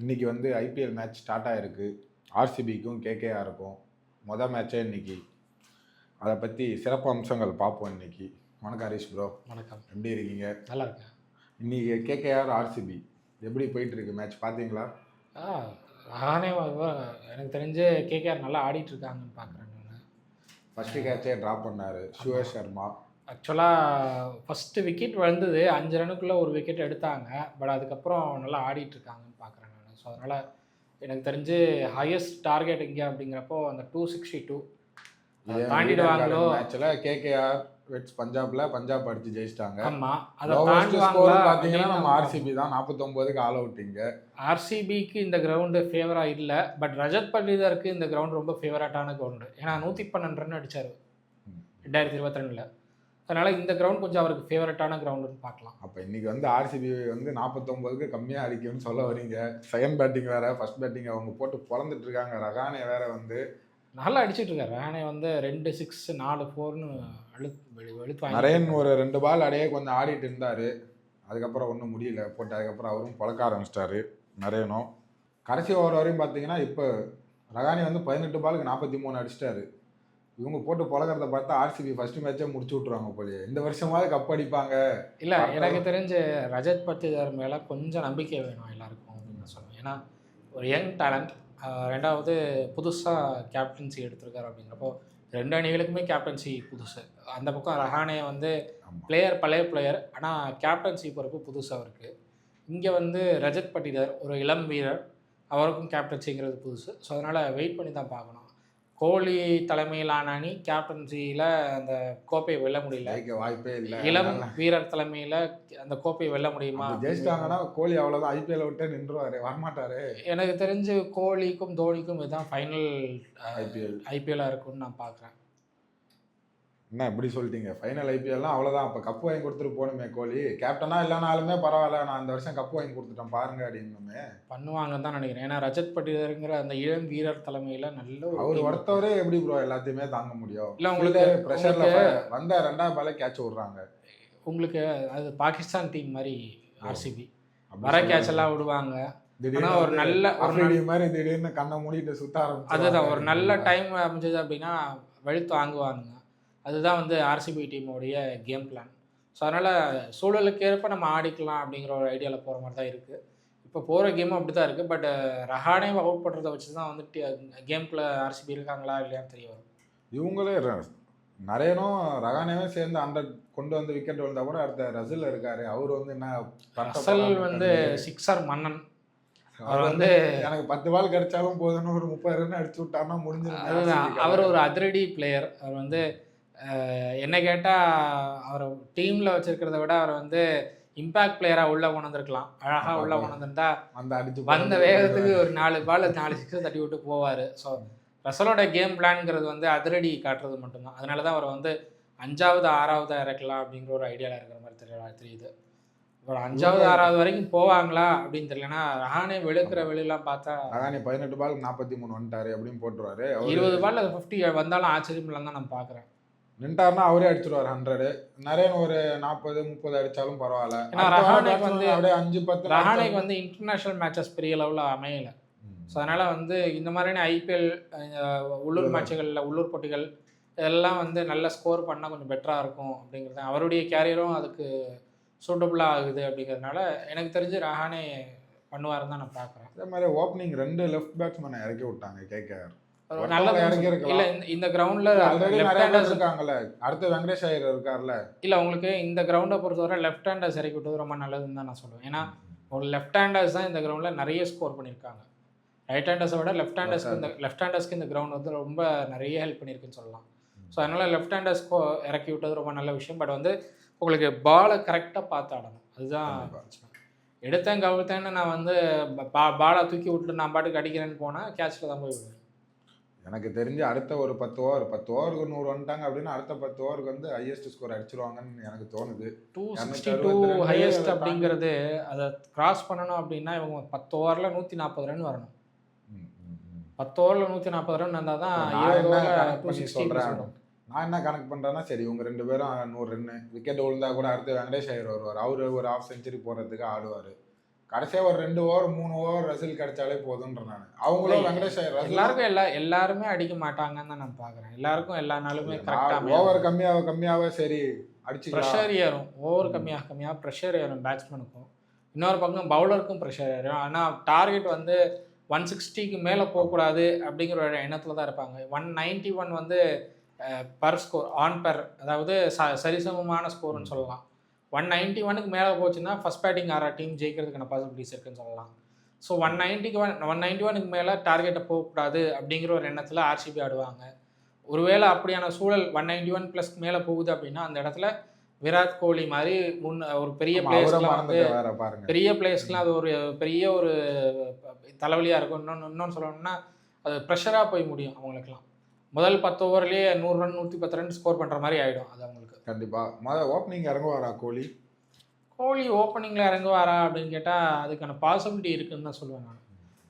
இன்னைக்கு வந்து IPL match start ஆயிருக்கு. ஆர்சிபிக்கும் கேகேஆருக்கும் மொதல் மேட்சே இன்னைக்கு. அதை பற்றி சிறப்பு அம்சங்கள் பார்ப்போம் இன்னைக்கு. வணக்கம் ஹரிஷ் ப்ரோ வணக்கம். எப்படி இருக்கீங்க? நல்லா இருக்கேன். இன்னைக்கு கேகேஆர் ஆர்சிபி எப்படி போயிட்டு இருக்கு மேட்ச் பார்த்தீங்களா? ஆ நானே எனக்கு தெரிஞ்சு கேகேஆர் நல்லா ஆடிட்டு இருக்காங்கன்னு பார்க்குறேன் நான். ஃபர்ஸ்ட் கேட்சே ட்ராப் பண்ணாரு. சுயேஷ் சர்மா. ஆக்சுவலாக ஃபஸ்ட்டு விக்கெட் விழுந்தது அஞ்சு ரனுக்குள்ளே ஒரு விக்கெட் எடுத்தாங்க. பட் அதுக்கப்புறம் நல்லா ஆடிட்டு இருக்காங்கன்னு பார்க்குறேன் ஸோ அதனால் எனக்கு தெரிஞ்சு ஹையஸ்ட் டார்கெட் இங்கே அப்படிங்கிறப்போ அந்த டூ சிக்ஸ்டி டூ தாண்டிடுவாங்களோ? மேட்ச்ல கேகேஆர் வெட்ஸ் பஞ்சாப்ல பஞ்சாப் அடிச்சு ஜெயிச்சிட்டாங்க. ஆமாம் அதை பார்த்தீங்கன்னா நம்ம ஆர்சிபி தான். நாற்பத்தொம்போதுக்கு ஆல் அவுட்டிங்க ஆர்சிபிக்கு இந்த கிரவுண்டு ஃபேவராக இல்லை பட் ரஜத் பள்ளிதருக்கு இந்த கிரவுண்ட் ரொம்ப ஃபேவரட்டான கிரவுண்டு ஏன்னா நூற்றி பன்னெண்டு ரன் அடிச்சார். ரெண்டாயிரத்தி இருபத்தி ரெண்டில். அதனால் இந்த கிரவுண்ட் கொஞ்சம் அவருக்கு ஃபேவரட்டான கிரவுண்டுன்னு பார்க்கலாம். அப்போ இன்னைக்கு வந்து ஆர்சிபி வந்து நாற்பத்தொம்போதுக்கு கம்மியாக அடிக்கும்னு சொல்ல வரீங்க. செகண்ட் பேட்டிங் வேற ஃபர்ஸ்ட் பேட்டிங் அவங்க போட்டு பிறந்துட்டு இருக்காங்க. ரகானே வேற வந்து நல்லா அடிச்சிட்டு இருக்காரு. ராணே வந்து ரெண்டு சிக்ஸ் நாலு ஃபோர்னு அழுத்து வாங்கி நரேன் ஒரு ரெண்டு பால் அடையே கொஞ்சம் ஆடிட்டு இருந்தாரு. அதுக்கப்புறம் ஒன்றும் முடியல. போட்டு அதுக்கப்புறம் அவரும் பழக்க ஆரம்பிச்சிட்டாரு நரேனும். கடைசி ஓவர் வரையும் பார்த்தீங்கன்னா இப்போ ரகானி வந்து பதினெட்டு பாலுக்கு நாற்பத்தி மூணு அடிச்சிட்டாரு. இவங்க போட்டு பழக்கிறத பார்த்தா ஆர்சிபி ஃபர்ஸ்ட் மேட்சே முடிச்சு விட்ருவாங்க போலயே. இந்த வருஷமாவது கப் அடிப்பாங்க. இல்லை எனக்கு தெரிஞ்சு ரஜத் பட்டிதார் மேலே கொஞ்சம் நம்பிக்கை வேணும் எல்லாருக்கும் அப்படின்னு நான் சொல்லுவேன். ஏன்னா ஒரு யங் டேலண்ட் ரெண்டாவது புதுசாக கேப்டன்சி எடுத்திருக்காரு அப்படிங்கிறப்போ ரெண்டு அணிகளுக்குமே கேப்டன்சி புதுசு. அந்த பக்கம் ரஹானே வந்து. பிளேயர் பழைய பிளேயர் ஆனால் கேப்டன்சி பொறுப்பு புதுசாக இருக்குது இங்கே வந்து ரஜத் பட்டிதார் ஒரு இளம் வீரர். அவருக்கும் கேப்டன்சிங்கிறது புதுசு. ஸோ அதனால் வெயிட் பண்ணி தான் பார்க்கணும். கோலி தலைமையிலான அணி கேப்டன்சியில் அந்த கோப்பையை வெல்ல முடியல. வாய்ப்பே இல்லை. இளம் வீரர் தலைமையில அந்த கோப்பையை வெல்ல முடியுமா? ஜெயிச்சிட்டாங்கன்னா கோலி அவ்வளோதான் ஐபிஎல் விட்டே நின்றுவாரு. வரமாட்டாரு. எனக்கு தெரிஞ்சு கோலிக்கும் தோனிக்கும் இதுதான் ஃபைனல் ஐபிஎல் ஐபிஎல்லாக இருக்கும்னு நான் பார்க்குறேன் என்ன இப்படி சொல்லிட்டீங்க? ஃபைனல் ஐபிஎல்லாம் அவ்வளோதான் அப்போ கப்பு வாங்கி கொடுத்துட்டு போகணுமே கோலி. கேப்டனா இல்லைனாலுமே பரவாயில்ல. நான் இந்த வருஷம் கப்பு வாங்கி கொடுத்துட்டேன் பாருங்க அப்படின்னுமே. பண்ணுவாங்கன்னு தான் நினைக்கிறேன். ஏன்னா ரஜத் பட்டிதருங்கிற அந்த இளம் வீரர் தலைமையில் நல்ல அவர். ஒருத்தவரே எப்படி ப்ரோ எல்லாத்தையுமே தாங்க முடியும்? இல்ல, உங்களுக்கு- ப்ரெஷர்ல வந்த ரெண்டாவது பாலே கேட்ச் விடுறாங்க. உங்களுக்கு அது பாகிஸ்தான் டீம் மாதிரி ஆர்சிபி வர. கேட்ச் எல்லாம் விடுவாங்க. ஒரு நல்ல மாதிரி திடீர்னு கண்ணை மூடிட்டு சுத்த ஆரம்பிச்சு அதுதான் ஒரு நல்ல டைம் அமைஞ்சது அப்படின்னா வெளுத்து வாங்குவானுங்க. அதுதான் வந்து ஆர்சிபி டீமோடைய கேம் பிளான் ஸோ அதனால் சூழலுக்கு ஏற்ப நம்ம ஆடிக்கலாம் அப்படிங்கிற ஒரு ஐடியாவில் போகிற மாதிரி தான் இருக்குது இப்போ போகிற கேமும் அப்படி தான் இருக்குது பட் ரஹானே அவுட் பண்ணுறதை வச்சு தான் வந்து கேம்குள்ளே ஆர்சிபி இருக்காங்களா இல்லையான்னு தெரிய வரும். இவங்களே ர- நரேனும் ரகானேவும் சேர்ந்து ஹண்ட்ரட் கொண்டு வந்து விக்கெட் விழுந்தா கூட அடுத்த ரசில் இருக்காரு. அவர் வந்து என்ன ரசல் வந்து சிக்ஸர் மன்னன். அவர் வந்து எனக்கு பத்து பால் கிடைச்சாலும் போதும்னு ஒரு முப்பது ரன் அடிச்சு விட்டாருன்னா RCB அவர். ஒரு அதிரடி பிளேயர் அவர் வந்து என்ன கேட்டால் அவர் டீமில் வச்சிருக்கிறத விட அவர் வந்து இம்பாக்ட் பிளேயராக உள்ளே கொண்டு வந்திருக்கலாம். அழகாக உள்ளே கொண்டு வந்திருந்தா அந்த அடிச்சு வந்த வேகத்துக்கு ஒரு நாலு பால் நாலு சிக்ஸ் தட்டி விட்டு போவார். ஸோ ரசலோட கேம் பிளான்ங்கிறது வந்து அதிரடி காட்டுறது மட்டும்தான். அதனால தான் அவரை வந்து அஞ்சாவது ஆறாவது இறக்கலாம் அப்படிங்கிற ஒரு ஐடியாவில் இருக்கிற மாதிரி தெரியல தெரியுது. இப்போ அஞ்சாவது ஆறாவது வரைக்கும் போவாங்களா அப்படின்னு தெரியலனா ரஹானே வெளுக்கிற வெளியெல்லாம் பார்த்தா ரகானி பதினெட்டு பால் நாற்பத்தி மூணு வந்துட்டாரு அப்படின்னு போட்டுருவாரு. இருபது பால் ஃபிஃப்டி வந்தாலும் ஆச்சரியம் தான் நான் பார்க்குறேன் நின்ட்டாருன்னா அவரே அடிச்சிருவாரு ஹண்ட்ரட் நரேன் ஒரு நாற்பது முப்பது அடிச்சாலும் பரவாயில்ல. ரஹானேக்கு வந்து- அப்படியே அஞ்சு பத்து ரஹானேக்கு வந்து இன்டர்நேஷனல் மேட்சஸ் பெரிய லெவலில் அமையலை. ஸோ அதனால் வந்து இந்த மாதிரியான ஐபிஎல் உள்ளூர் மேட்சுகளில் உள்ளூர் போட்டிகள் இதெல்லாம் வந்து நல்ல ஸ்கோர் பண்ணால் கொஞ்சம் பெட்டராக இருக்கும் அப்படிங்கிறது. அவருடைய கேரியரும் அதுக்கு சூட்டபுளாக ஆகுது அப்படிங்கிறதுனால எனக்கு தெரிஞ்சு ரஹானே பண்ணுவாருன்னு தான் நான் பார்க்குறேன் அதே மாதிரி ஓப்பனிங் ரெண்டு லெஃப்ட் பேட்ஸ்மேனை இறக்கி விட்டாங்க கேகேஆர் நல்ல இந்த கிரவுண்டில் இருக்காங்கல்ல. அடுத்து வெங்கடேஷ் ஐயர் இருக்கார்ல. இல்லை உங்களுக்கு இந்த கிரவுண்டை பொறுத்தவரை லெஃப்ட் ஹேண்டர்ஸ் இறக்கி விட்டது ரொம்ப நல்லதுன்னு தான் நான் சொல்லுவேன். ஏன்னா ஒரு லெஃப்ட் ஹேண்டர்ஸ் தான் இந்த கிரவுண்டில் நிறைய ஸ்கோர் பண்ணியிருக்காங்க. ரைட் ஹேண்டர்ஸை விட லெஃப்ட் ஹேண்டர்ஸ்க்கு இந்த லெஃப்ட் ஹேண்டர்ஸ்க்கு இந்த கிரவுண்ட் வந்து ரொம்ப நிறைய ஹெல்ப் பண்ணியிருக்குன்னு சொல்லலாம். ஸோ அதனால் லெஃப்ட் ஹேண்டர்ஸ் இறக்கி விட்டது ரொம்ப நல்ல விஷயம். பட் வந்து உங்களுக்கு பாலை கரெக்டாக பார்த்து ஆடணும். அதுதான் எடுத்தேன் கவிழ்த்தேன்னு நான் வந்து பா பாலை தூக்கி விட்டு நான் பாட்டுக்கு அடிக்கிறேன்னு போனால் கேட்சில் தான் போய் விடுவேன் எனக்கு தெரிஞ்சு அடுத்த ஒரு பத்து ஓவர் பத்து ஓவருக்கு நூறு வந்துட்டாங்க அப்படின்னா அடுத்த பத்து ஓவருக்கு வந்து ஹையஸ்ட் ஸ்கோர் அடிச்சிருவாங்கன்னு எனக்கு தோணுது. டூ சிக்ஸ்டி டூ ஹையஸ்ட் அப்படிங்கிறது அதை கிராஸ் பண்ணணும் அப்படின்னா இவங்க பத்து ஓவரில் நூற்றி நாற்பது ரன் வரணும். பத்து ஓவரில் நூற்றி நாற்பது ரன் இருந்தால் தான் கணக்கு பண்ணி சொல்றேன்? நான் என்ன கணக்கு பண்றேன்னா சரி இவங்க ரெண்டு பேரும் நூறு ரன்னு விக்கெட் விழுந்தா கூட அடுத்து வெங்கடேஷ் ஐயர் வருவார். அவரு ஒரு ஆஃப் செஞ்சுரி போடுறதுக்கு ஆடுவார். கடைசியா ஒரு ரெண்டு ஓவர் மூணு ஓவர் ரசில் கிடைச்சாலே போதுன்ற நான். அவங்களும் வெங்கடேஷ் எல்லாருக்கும் எல்லா எல்லாருமே அடிக்க மாட்டாங்கன்னு தான் நான் பார்க்குறேன் எல்லாருக்கும் எல்லா நாளுமே கரெக்டாக ஓவர் கம்மியாக கம்மியாக சரி அடிச்சுக்கலாம். ப்ரெஷர் ஏறும். ஓவர் கம்மியாக கம்மியாக ப்ரெஷர் ஏறும் பேட்ஸ்மேனுக்கும் இன்னொரு பக்கம் பவுலருக்கும் ப்ரெஷர் ஏறும். ஆனால் டார்கெட் வந்து ஒன் சிக்ஸ்டிக்கு மேலே போகக்கூடாது அப்படிங்கிற ஒரு எண்ணத்தில் தான் இருப்பாங்க. ஒன் நைன்ட்டி ஒன் வந்து பர் ஸ்கோர் ஆன் பர் அதாவது ச சரிசமமான ஸ்கோர்னு சொல்லலாம். ஒன் நைன்ட்டி ஒனுக்கு மேலே போச்சுன்னா ஃபஸ்ட் பேட்டிங் ஆற டீம் ஜெயிக்கிறதுக்கான பாசிபிலிட்டிஸ் இருக்குன்னு சொல்லலாம். ஸோ ஒன் நைன்ட்டிக்கு ஒன் ஒன் நைன்ட்டி ஒனுக்கு மேலே டார்கெட்டை போகக்கூடாது அப்படிங்கிற ஒரு எண்ணத்தில் ஆர்சிபி ஆடுவாங்க. ஒருவேளை அப்படியான சூழல் ஒன் நைன்டி ஒன் ப்ளஸ் மேலே போகுது அப்படின்னா அந்த இடத்துல விராட் கோலி மாதிரி முன் ஒரு பெரிய பிளேஸ்லாம் வந்து பெரிய பிளேஸ்க்குலாம் அது ஒரு பெரிய ஒரு தலைவலியாக இருக்கும். இன்னொன்று இன்னொன்று சொல்லணும்னா அது ப்ரெஷராக போய் முடியும் அவங்களுக்குலாம் முதல் பத்து ஓவர்லேயே நூறு ரன் நூற்றி பத்து ரன் ஸ்கோர் பண்ணுற மாதிரி ஆகிடும் அது அவங்களுக்கு. கண்டிப்பா. முத ஓப்பனிங் இறங்குவாரா கோலி? கோலி ஓப்பனிங்கில் இறங்குவாரா அப்படின்னு கேட்டால் அதுக்கான பாசிபிலிட்டி இருக்குன்னு தான் சொல்லுவேன் நான்.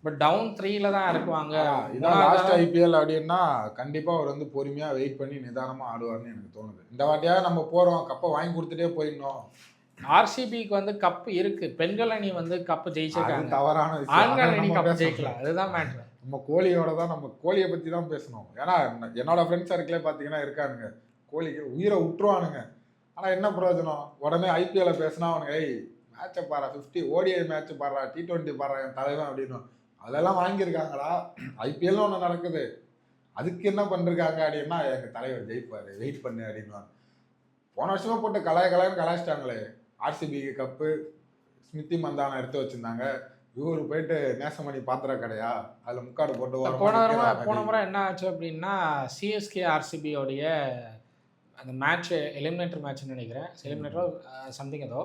பட் டவுன் த்ரீல தான் இறக்குவாங்க. இதான் லாஸ்ட் ஐபிஎல் அப்படின்னா கண்டிப்பா அவர் வந்து பொறுமையா வெயிட் பண்ணி நிதானமா ஆடுவார்னு எனக்கு தோணுது. இந்த வாட்டியாவது நம்ம போறோம் கப்பை வாங்கி கொடுத்துட்டே போயிடணும். ஆர்சிபிக்கு வந்து கப் இருக்கு. பெண்கள் அணி வந்து கப் ஜெயிச்சிருக்காங்க. தவறான. ஆண்கள் அணி நம்ம கப் பேசணும். ஜெயிக்கலாம் அதுதான் மேட்ரு நம்ம கோழியோட தான் நம்ம கோழியை பற்றி தான் பேசணும். ஏன்னா என்னோட ஃப்ரெண்ட்ஸ் சர்க்கிளே பார்த்தீங்கன்னா இருக்கானுங்க. கோழிக்கு உயிரை விட்டுருவானுங்க ஆனால் என்ன பிரயோஜனம்? உடனே ஐபிஎல்ல பேசினா அவனுங்க ஏய் மேட்சை பாரு ஃபிஃப்டி ஓடிஐ மேட்ச் பாடுறா டி டுவெண்ட்டி பாடுறா என் தலைவன் அப்படின்னு. அதெல்லாம் வாங்கியிருக்காங்களா ஐபிஎல்னு ஒன்று நடக்குது. அதுக்கு என்ன பண்ணிருக்காங்க அப்படின்னா எங்கள் தலைவர் ஜெயிப்பார் வெயிட் பண்ணு அப்படின்வாங்க போன வருஷமா போட்டு கலாய கலாயன்னு கலாய்ச்சிட்டாங்களே. ஆர்சிபிக்கு கப்பு ஸ்மிருதி மந்தானம் எடுத்து வச்சுருந்தாங்க. இவரு போயிட்டு நேசமணி பாத்திர கடையா? அதுல முக்காடு போட்டு போன மாதிரி. போன முறை என்ன ஆச்சு அப்படின்னா சிஎஸ்கே ஆர்சிபியோடைய அந்த மேட்ச் எலிமினேட்டர் மேட்ச்னு நினைக்கிறேன். எலிமினேட்டர் சம்திங் ஏதோ.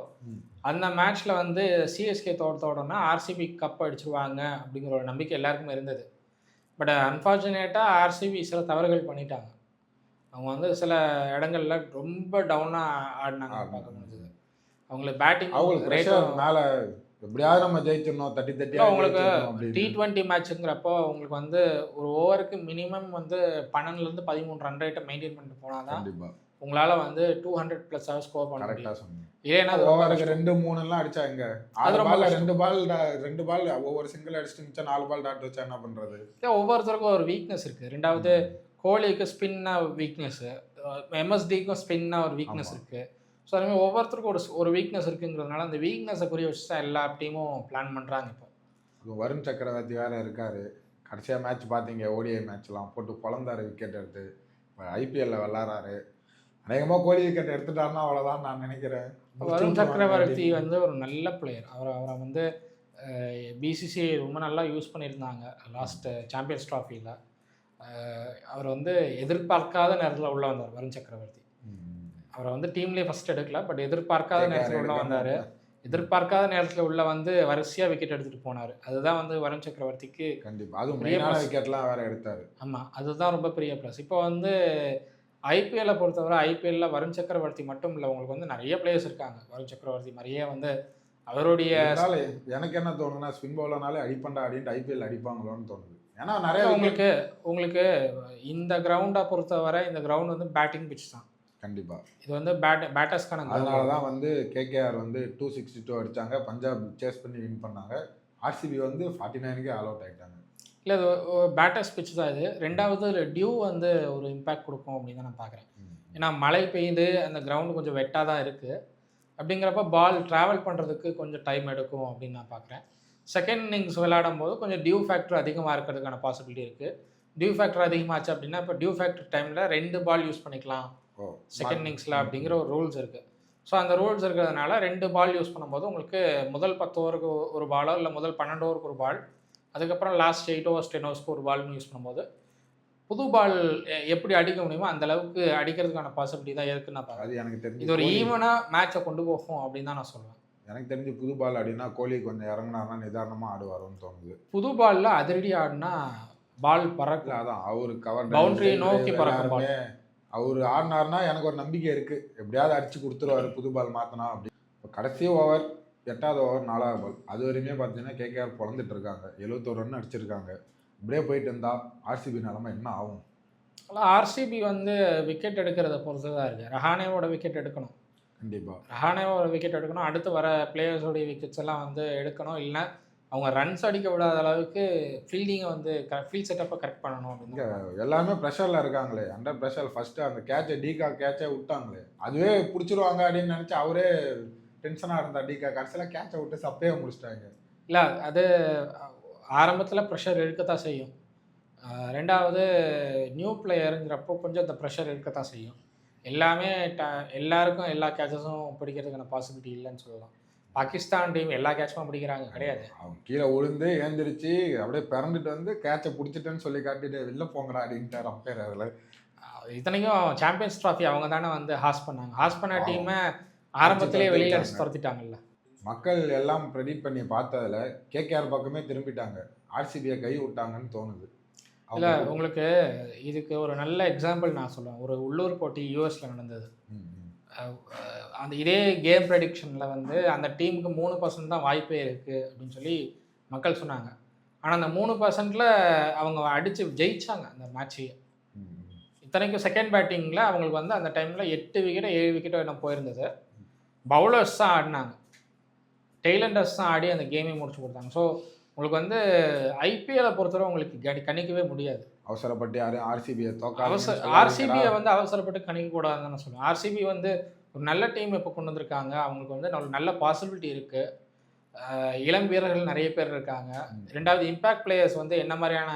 அந்த மேட்ச்சில் வந்து சிஎஸ்கே தோட்டத்தோடனா ஆர்சிபி கப் அடிச்சிருவாங்க அப்படிங்கிற ஒரு நம்பிக்கை எல்லாருக்குமே இருந்தது. பட் அன்ஃபார்ச்சுனேட்டாக ஆர்சிபி சில தவறுகள் பண்ணிட்டாங்க. அவங்க வந்து சில இடங்கள்ல ரொம்ப டவுனாக ஆடினாங்க. பார்க்க முடிஞ்சது. அவங்களுக்கு பேட்டிங் அவங்களுக்கு மேல எப்படியாவது நம்ம ஜெயிச்சிடணும் தட்டி தட்டி உங்களுக்கு டி. டுவெண்ட்டி மேட்ச்சுங்கிறப்போ உங்களுக்கு வந்து ஒரு ஓவருக்கு மினிமம் வந்து பன்னெண்டுலேருந்து பதிமூணு ரன் ரேட்டை மெயின்டைன் பண்ணிட்டு போனால் தான் உங்களால் வந்து two hundred plus our score பண்ண கரெக்டா முடியும். சொன்னீங்க. ரொம்ப ஓவருக்கு. ரெண்டு மூணு எல்லாம் அடிச்சா எங்க ஆறு கஷ்டம். ரெண்டு பால் ரெண்டு பால் ஒவ்வொரு சிங்கிள் அடிச்சுட்டு மிச்சம் நாலு பால் டாட் வச்சா என்ன இல்ல, ஒவ்வொருத்தருக்கும் ஒரு வீக்னஸ் இருக்குது ரெண்டாவது கோலிக்கு ஸ்பின்னா வீக்னஸ் எம்எஸ்டிக்கும் ஸ்பின்னா ஒரு வீக்னஸ். இருக்குது ஸோ அதுமாதிரி ஒவ்வொருத்தருக்கும் ஒரு ஒரு வீக்னஸ் இருக்குங்கிறதுனால அந்த வீக்னஸை குறி வச்சு தான் எல்லா டீமும் பிளான் பண்ணுறாங்க இப்போ. வருண் சக்கரவர்த்தி வேற இருக்காரு. கடைசியா மேட்ச் பாத்தீங்க ஓடிஐ மேட்ச்லாம் போட்டு பொழந்தாரு விக்கெட் எடுத்து. ஐபிஎல்ல விளாட்றாரு. அநேகமா கோலி விக்கெட் எடுத்துட்டாருன்னா அவ்வளவுதான் நான் நினைக்கிறேன். வருண் சக்கரவர்த்தி. வந்து ஒரு நல்ல பிளேயர் அவரை அவரை வந்து பிசிசிஐ ரொம்ப நல்லா யூஸ் பண்ணியிருந்தாங்க லாஸ்ட் சாம்பியன்ஸ் ட்ராஃபியில் அவர் வந்து எதிர்பார்க்காத நேரத்தில் உள்ள வந்தார் வருண் சக்கரவர்த்தி. அவரை வந்து டீம்லேயே ஃபர்ஸ்ட் எடுக்கல பட் எதிர்பார்க்காத நேரத்தில் உள்ள வந்தார். எதிர்பார்க்காத நேரத்தில் உள்ள வந்து வரிசையாக விக்கெட் எடுத்துகிட்டு போனார். அதுதான் வந்து வருண் சக்கரவர்த்திக்கு கண்டிப்பா. அதுவும் பெரிய மெயினான. விக்கெட்லாம் வேற எடுத்தாரு. ஆமாம் அதுதான் ரொம்ப பெரிய ப்ளஸ் இப்போ வந்து ஐபிஎல்லை பொறுத்தவரை ஐபிஎல்ல வருண் சக்கரவர்த்தி மட்டும் இல்லை. உங்களுக்கு வந்து நிறைய பிளேயர்ஸ் இருக்காங்க. வருண் சக்கரவர்த்தி மாதிரியே வந்து அவருடைய எனக்கு என்ன தோணுன்னா ஸ்பின் பவுலர்னாலே அடிப்பண்டா அப்படின்ட்டு ஐபிஎல் அடிப்பாங்களோன்னு தோணுது. ஏன்னா நிறைய உங்களுக்கு உங்களுக்கு இந்த கிரவுண்டை பொறுத்தவரை இந்த கிரவுண்ட் வந்து பேட்டிங் பிச் தான். கண்டிப்பா. இது வந்து பேட் பேட்டர்ஸ்க்கான அதனால தான் வந்து கேகேஆர் வந்து டூ சிக்ஸ்டி டூ அடிச்சாங்க. பஞ்சாப் சேஸ் பண்ணி வின் பண்ணாங்க. ஆர்சிபி வந்து ஃபார்ட்டி நைனுக்கே ஆல் அவுட் ஆயிட்டாங்க. இல்லை இது பேட்டர்ஸ் பிச் தான் இது. ரெண்டாவது டியூ வந்து ஒரு இம்பேக்ட் கொடுக்கும் அப்படின்னு தான் நான் பார்க்குறேன் ஏன்னா மழை பெய்யுது அந்த கிரவுண்டு கொஞ்சம் வெட்டாக தான் இருக்குது அப்படிங்கிறப்ப பால் ட்ராவல் பண்ணுறதுக்கு கொஞ்சம் டைம் எடுக்கும் அப்படின்னு நான் பார்க்குறேன் செகண்ட் இன்னிங்ஸ் விளையாடும் போது கொஞ்சம் டியூ ஃபேக்டர் அதிகமாக இருக்கிறதுக்கான பாசிபிலிட்டி இருக்குது டியூ ஃபேக்டர் அதிகமாச்சு அப்படின்னா இப்போ டியூ ஃபேக்டர் டைமில் ரெண்டு பால் யூஸ் பண்ணிக்கலாம். செகண்ட் இன்னிங்ஸில் அப்படிங்கிற ஒரு ரூல்ஸ் இருக்குது ஸோ அந்த ரூல்ஸ் இருக்கிறதுனால ரெண்டு பால் யூஸ் பண்ணும்போது உங்களுக்கு முதல் பத்து ஓவருக்கு ஒரு பாலோ இல்லை முதல் பன்னெண்டு ஓவருக்கு ஒரு பால் அதுக்கப்புறம் லாஸ்ட் எயிட் ஓவர்ஸ் டென் ஓவர்ஸ்க்கு ஒரு பால்னு யூஸ் பண்ணும்போது புது பால் எப்படி அடிக்க முடியுமோ அந்த அளவுக்கு அடிக்கிறதுக்கான பாசிபிலிட்டி தான் இருக்குன்னு நான் அது எனக்கு தெரிஞ்சு இது ஒரு ஈவனாக மேட்சை கொண்டு போகும் அப்படின்னு தான் நான் சொல்லுவேன் எனக்கு தெரிஞ்சு புது பால் அப்படின்னா கோலி கொஞ்சம் இறங்குனாருன்னா நிதானமா ஆடுவாருன்னு தோணுது. புது பாலில் அதிரடி ஆடினா பால் இல்ல பறக்கும் அதான் அவரு கவர் Boundary நோக்கி பறக்கும். அவர் ஆடினாருன்னா எனக்கு ஒரு நம்பிக்கை இருக்கு. எப்படியாவது அடிச்சு கொடுத்துருவாரு புது பால் மாத்தினா அப்படி. இப்ப கடைசி ஓவர் எட்டாவது ஓவர் நாலாவது பால் அது வரையுமே பார்த்தீங்கன்னா கேகேஆர் பிறந்துட்டு இருக்காங்க. எழுபத்தோரு ரன் அடிச்சிருக்காங்க. இப்படியே போயிட்டு இருந்தா ஆர்சிபி நிலமை என்ன ஆகும்? ஆனால் ஆர்சிபி வந்து விக்கெட் எடுக்கிறத பொறுத்து தான் இருக்குது ரஹானேவோட விக்கெட் எடுக்கணும். கண்டிப்பா. ரஹானே ஒரு விக்கெட் எடுக்கணும். அடுத்து வர பிளேயர்ஸோடைய விக்கெட்ஸ் எல்லாம் வந்து எடுக்கணும். இல்லைன்னா அவங்க ரன்ஸ் அடிக்க விடாத அளவுக்கு ஃபீல்டிங்கை வந்து ஃபீல்ட் செட்டப்பை கரெக்ட் பண்ணணும் அப்படின்னு. எல்லாமே ப்ரெஷர்ல இருக்காங்களே. அண்டர் ப்ரெஷர் ஃபர்ஸ்ட் அந்த கேட்சை டீகா கேட்சை விட்டாங்களே. அதுவே பிடிச்சிருவாங்க அப்படின்னு நினைச்சு அவரே டென்ஷனா இருந்தா டீகா கடைசியில கேட்சை விட்டு சப்பையே முடிச்சிட்டாங்க. இல்லை அது ஆரம்பத்தில் ப்ரெஷர் இருக்கத்தான் செய்யும். ரெண்டாவது நியூ பிளேயருங்கிறப்போ கொஞ்சம் இந்த ப்ரெஷர் இருக்கத்தான் செய்யும். எல்லாமே ட எல்லாருக்கும் எல்லா கேட்சஸும் பிடிக்கிறதுக்கான பாசிபிலிட்டி இல்லைன்னு சொல்லலாம். பாகிஸ்தான் டீம் எல்லா கேட்சும் பிடிக்கிறாங்க. கிடையாது. அவன் கீழே விழுந்து ஏந்திரிச்சு அப்படியே பிறந்துட்டு வந்து கேட்சை பிடிச்சிட்டேன்னு சொல்லி காட்டிட்டு வெளில போங்கடா அப்படின்ட்டார் அம்பேர் அதில். இத்தனைக்கும் சாம்பியன்ஸ் ட்ராஃபி அவங்க தானே வந்து ஹாஸ் பண்ணாங்க. ஹாஸ் பண்ண. டீமை ஆரம்பத்திலே வெளியில் அடிச்சு துரத்திட்டாங்க. துரத்திட்டாங்கல்ல. மக்கள் எல்லாம் ப்ரெடிக்ட் பண்ணி பார்த்ததுல கேகேஆர் பக்கமே திரும்பிட்டாங்க. ஆர்சிபியை கை விட்டாங்கன்னு தோணுது. இல்லை உங்களுக்கு இதுக்கு ஒரு நல்ல எக்ஸாம்பிள் நான் சொல்லுவேன் ஒரு உள்ளூர் போட்டி யூஎஸில் நடந்தது. அந்த இதே கேம் ப்ரெடிக்ஷனில் வந்து அந்த டீமுக்கு மூணு பர்சன்ட் தான் வாய்ப்பே இருக்குது அப்படின்னு சொல்லி மக்கள் சொன்னாங்க. ஆனால் அந்த மூணு பர்சன்டில் அவங்க அடித்து ஜெயிச்சாங்க அந்த மேட்சையே. இத்தனைக்கும் செகண்ட் பேட்டிங்கில் அவங்களுக்கு வந்து அந்த டைமில் எட்டு விக்கெட்டோ ஏழு விக்கெட்டோ என்ன போயிருந்தது. பவுலர்ஸ் தான் ஆடினாங்க. டெய்லண்டர்ஸ் தான் ஆடி அந்த கேமை முடிச்சு கொடுத்தாங்க. ஸோ உங்களுக்கு வந்து ஐபிஎல்லை பொறுத்தவரை உங்களுக்கு கணி கணிக்கவே முடியாது. அவசரப்பட்டு யாரும் ஆர்சிபியை அவசர ஆர்சிபியை வந்து அவசரப்பட்டு கணிக்க கூடாதுன்னு நான் சொல்லுவேன் ஆர்சிபி வந்து ஒரு நல்ல டீம் இப்போ கொண்டு வந்திருக்காங்க? அவங்களுக்கு வந்து நல்ல- நல்ல பாசிபிலிட்டி இருக்குது இளம் வீரர்கள் நிறைய பேர் இருக்காங்க. ரெண்டாவது இம்பேக்ட் பிளேயர்ஸ் வந்து என்ன மாதிரியான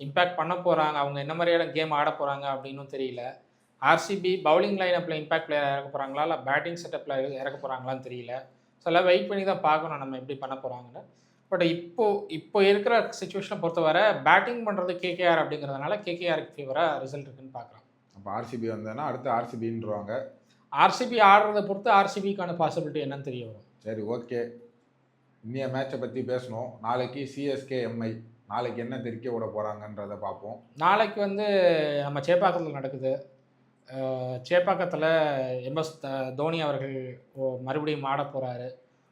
இம்பேக்ட் பண்ண போகிறாங்க அவங்க என்ன மாதிரியான கேம் ஆட போகிறாங்க அப்படின்னும் தெரியல. ஆர்சிபி பவுலிங் லைனப்பில் இம்பேக்ட் பிளேயர் இறக்க போகிறாங்களா இல்லை பேட்டிங் செட்டப்பில் இறக்க போகிறாங்களான்னு தெரியல. ஸோ எல்லாம் வெயிட் பண்ணி தான் பார்க்கணும் நம்ம எப்படி பண்ண போகிறாங்கன்னு பட் இப்போ இப்போ இருக்கிற சுச்சுவேஷனை பொறுத்தவரை பேட்டிங் பண்ணுறது கேகேஆர் அப்படிங்கிறதுனால கேகேஆருக்கு ஃபேவராக ரிசல்ட் இருக்குன்னு பார்க்கலாம் அப்போ ஆர்சிபி வந்தேன்னா அடுத்து ஆர்சிபின்றவாங்க ஆர்சிபி ஆடுறதை பொறுத்து ஆர்சிபிக்கான பாசிபிலிட்டி என்னன்னு தெரிய வரும். சரி ஓகே இன்னைய மேட்சை பற்றி பேசணும். நாளைக்கு சிஎஸ்கே எம்ஐ நாளைக்கு என்ன தெரிக்க விட போகிறாங்கன்றத பார்ப்போம். நாளைக்கு வந்து நம்ம சேப்பாக்கத்தில் நடக்குது. சேப்பாக்கத்தில் எம்எஸ் த- தோனி அவர்கள் மறுபடியும் ஆட போகிறாரு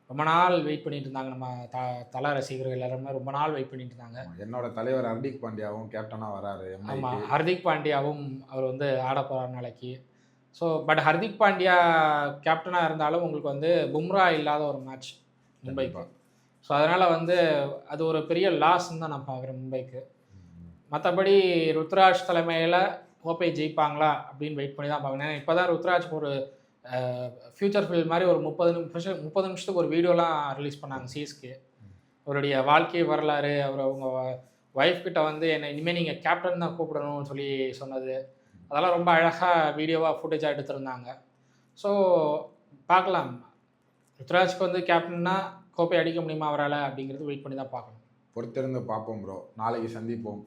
ரொம்ப நாள் வெயிட் பண்ணிட்டு இருந்தாங்க. நம்ம த தல ரசிகர்கள் எல்லாருமே ரொம்ப நாள் வெயிட் பண்ணிட்டு இருந்தாங்க. என்னோட தலைவர் ஹர்திக் பாண்டியாவும் கேப்டனாக வராரு ஆமாம் ஹர்திக் பாண்டியாவும் அவர் வந்து ஆட போகிறார் நாளைக்கு. ஸோ பட் ஹர்திக் பாண்டியா கேப்டனாக இருந்தாலும் உங்களுக்கு வந்து பும்ரா இல்லாத ஒரு மேட்ச் மும்பைக்கு. ஸோ அதனால் வந்து அது ஒரு பெரிய லாஸ்ன்னு தான் நான் பார்க்குறேன் மும்பைக்கு. மற்றபடி ருத்ராஜ் தலைமையில் கோப்பை ஜெயிப்பாங்களா அப்படின்னு வெயிட் பண்ணி தான் பார்க்கணும் ஏன்னா இப்போ தான் ருத்ராஜ் ஒரு ஃபியூச்சர் ஃபில் மாதிரி ஒரு முப்பது நிமிஷம் முப்பது நிமிஷத்துக்கு ஒரு வீடியோலாம் ரிலீஸ் பண்ணாங்க சிஎஸ்கே அவருடைய வாழ்க்கை வரலாறு அவர் அவங்க ஒய்ஃப் கிட்ட வந்து என்னை இனிமேல் நீங்கள் கேப்டன் தான் கூப்பிடணும்னு சொல்லி சொன்னது. அதெல்லாம் ரொம்ப அழகாக வீடியோவாக ஃபுட்டேஜாக எடுத்திருந்தாங்க. ஸோ பார்க்கலாம். ருத்ராஜ்க்கு வந்து கேப்டன்னா கோப்பை அடிக்க முடியுமா அவரால் அப்படிங்கிறது வெயிட் பண்ணி தான் பார்க்கணும். பொறுத்திருந்து பார்ப்போம் ப்ரோ நாளைக்கு சந்திப்போம்.